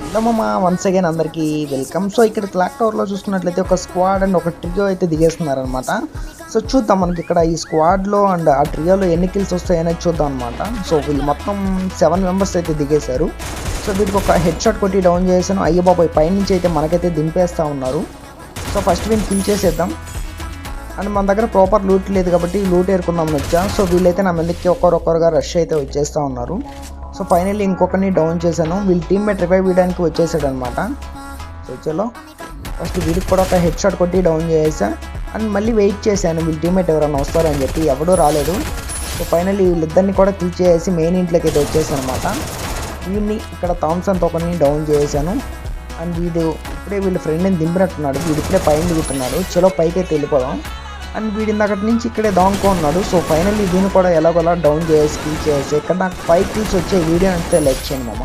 Hello once again అందరికీ welcome so ఇక్కడ clock టవర్లో చూసుకున్నట్లయితే ఒక స్క్వాడ్ అండ్ ఒక ట్రియో అయితే దిగేస్తున్నారనమాట సో చూద్దాం మనకి ఇక్కడ ఈ స్క్వాడ్లో అండ్ ఆ ట్రియోలో ఎన్ని కిల్స్ వస్తాయనేది చూద్దాం అనమాట సో వీళ్ళు మొత్తం సెవెన్ మెంబర్స్ అయితే దిగేశారు. సో వీటికి ఒక హెడ్ షాట్ కొట్టి డౌన్ చేశాను. అయ్య బాబాయ్ పైనుంచి అయితే మనకైతే దింపేస్తూ ఉన్నారు. సో ఫస్ట్ వీళ్ళు కిల్ చేసేద్దాం. అండ్ మన దగ్గర ప్రాపర్ లూట్ లేదు కాబట్టి లూట్ ఏరుకుందాం వచ్చా సో వీళ్ళైతే నా మీదకి ఒక్కరొక్కరుగా రష్ అయితే వచ్చేస్తూ ఉన్నారు. సో ఫైనల్లీ ఇంకొకరిని డౌన్ చేశాను. వీళ్ళ టీమ్మేట్ రివైవ్ చేయడానికి వచ్చేసాడు అనమాట సో చలో. ఫస్ట్ వీడికి కూడా ఒక హెడ్ షాట్ కొట్టి డౌన్ చేసా అండ్ మళ్ళీ వెయిట్ చేశాను. వీళ్ళ టీమ్మేట్ ఎవరైనా వస్తారని చెప్పి ఎవడూ రాలేదు. సో ఫైనల్లీ వీళ్ళిద్దరిని కూడా కిల్ చేసి మెయిన్ ఇంట్లోకి అయితే వచ్చేసాను అనమాట వీడిని ఇక్కడ థామ్సన్ ఒకరిని డౌన్ చేశాను అండ్ వీడు ఇప్పుడే వీళ్ళ ఫ్రెండ్ని దింపినట్టున్నాడు. వీడు ఇప్పుడే పైన దిగుతున్నాడు. చలో పైకి అయితే వెళ్ళిపోదాం. అండ్ వీడి అక్కడి నుంచి ఇక్కడే దాంకో ఉన్నాడు. సో ఫైనల్లీ దీన్ని కూడా ఎలాగోలా డౌన్ చేసి కిల్ చేసి ఇక్కడ నాకు ఫైవ్ కిల్స్ వచ్చే వీడియో అంతే లైక్ చేయండి మామ.